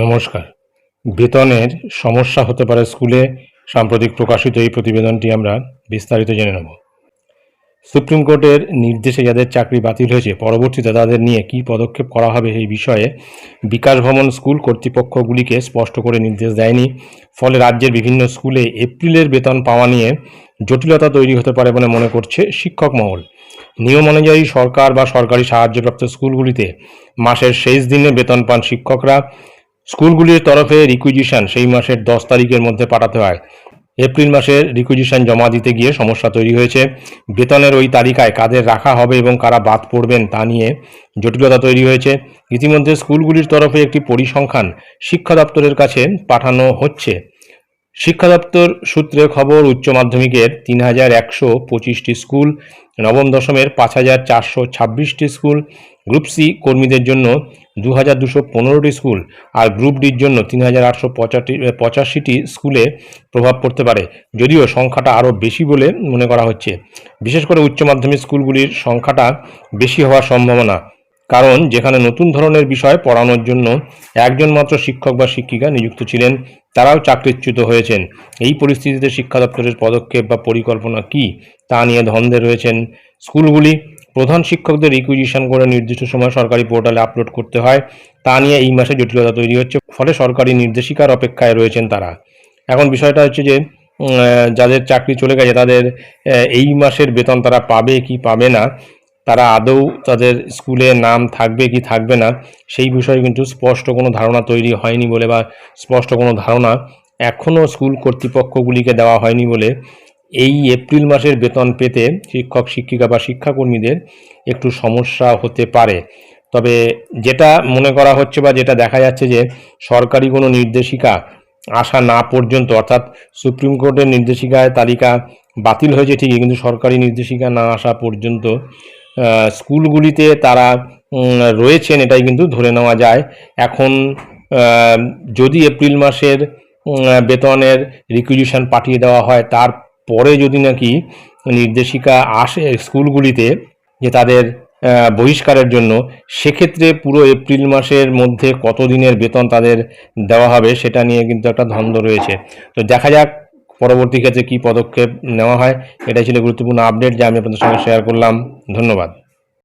নমস্কার। বেতনের সমস্যা হতে পারে স্কুলে, সাম্প্রতিক প্রকাশিত এই প্রতিবেদনটি আমরা বিস্তারিত জেনে নেব। সুপ্রিম কোর্টের নির্দেশে যাদের চাকরি বাতিল হয়েছে, পরবর্তীতে তাদের নিয়ে কী পদক্ষেপ করা হবে এই বিষয়ে বিকাশ ভবন স্কুল কর্তৃপক্ষগুলিকে স্পষ্ট করে নির্দেশ দেয়নি। ফলে রাজ্যের বিভিন্ন স্কুলে এপ্রিলের বেতন পাওয়া নিয়ে জটিলতা তৈরি হতে পারে বলে মনে করছে শিক্ষক মহল। নিয়ম অনুযায়ী সরকার বা সরকারি সাহায্যপ্রাপ্ত স্কুলগুলিতে মাসের শেষ দিনে বেতন পান শিক্ষকরা। স্কুলগুলির তরফে রিকুইজিশন সেই মাসের দশ তারিখের মধ্যে পাঠাতে হয়। এপ্রিল মাসের রিকুইজিশন জমা দিতে গিয়ে সমস্যা তৈরি হয়েছে। বেতনের ওই তালিকায় কাদের রাখা হবে এবং কারা বাদ পড়বেন তা নিয়ে জটিলতা তৈরি হয়েছে। ইতিমধ্যে স্কুলগুলির তরফে একটি পরিসংখ্যান শিক্ষা দপ্তরের কাছে পাঠানো হচ্ছে। শিক্ষা দপ্তর সূত্রে খবর, উচ্চ মাধ্যমিকের তিন হাজার একশো পঁচিশটি স্কুল, নবম দশমের পাঁচ হাজার চারশো ছাব্বিশটি স্কুল, গ্রুপ সি কর্মীদের জন্য দু হাজার দুশো পনেরোটি স্কুল আর গ্রুপ ডির জন্য তিন হাজার আটশো পঁচাশি পঁচাশিটি স্কুলে প্রভাব পড়তে পারে। যদিও সংখ্যাটা আরও বেশি বলে মনে করা হচ্ছে। বিশেষ করে উচ্চ মাধ্যমিক স্কুলগুলির সংখ্যাটা বেশি হওয়ার সম্ভাবনা। কারণ যেখানে নতুন ধরনের বিষয় পড়ানোর জন্য একজন মাত্র শিক্ষক বা শিক্ষিকা নিযুক্ত ছিলেন, তারাও চাকরিচ্যুত হয়েছেন। এই পরিস্থিতিতে শিক্ষা দপ্তরের পদক্ষেপ বা পরিকল্পনা কি তা নিয়ে ধন্দে রয়েছেন স্কুলগুলি। প্রধান শিক্ষকদের রিকুইজিশন করে নির্দিষ্ট সময় সরকারি পোর্টালে আপলোড করতে হয়। তা নিয়ে এই মাসে জটিলতা তৈরি হচ্ছে, ফলে সরকারি নির্দেশিকার অপেক্ষায় রয়েছেন তারা। এখন বিষয়টা হচ্ছে যে যাদের চাকরি চলে গেছে তাদের এই মাসের বেতন তারা পাবে কি পাবে না তারা আদৌ তাদের স্কুলে নাম থাকবে কি থাকবে না, সেই বিষয়ে কিন্তু স্পষ্ট কোনো ধারণা তৈরি হয়নি বলে বা স্পষ্ট কোনো ধারণা এখনও স্কুল কর্তৃপক্ষগুলিকে দেওয়া হয়নি বলে এই এপ্রিল মাসের বেতন পেতে শিক্ষক, শিক্ষিকা বা শিক্ষাকর্মীদের একটু সমস্যা হতে পারে। তবে যেটা মনে করা হচ্ছে বা যেটা দেখা যাচ্ছে যে সরকারি কোনো নির্দেশিকা আসা না পর্যন্ত, অর্থাৎ সুপ্রিম কোর্টের নির্দেশিকায় তালিকা বাতিল হয়েছে ঠিকই, কিন্তু সরকারি নির্দেশিকা না আসা পর্যন্ত স্কুলগুলিতে তারা রয়েছেন, এটাই কিন্তু ধরে নেওয়া যায়। এখন যদি এপ্রিল মাসের বেতনের রিকুইজিশন পাঠিয়ে দেওয়া হয়, তারপরে যদি নাকি নির্দেশিকা আসে স্কুলগুলিতে যে তাদের বহিষ্কারের জন্য, সেক্ষেত্রে পুরো এপ্রিল মাসের মধ্যে কত দিনের বেতন তাদের দেওয়া হবে, সেটা নিয়ে কিন্তু একটা ধন্দ রয়েছে। তো দেখা যাক পরবর্তী ক্ষেত্রে কী পদক্ষেপ নেওয়া হয়, এটাই ছিল গুরুত্বপূর্ণ আপডেট যা আমি আপনাদের সঙ্গে শেয়ার করলাম। ধন্যবাদ।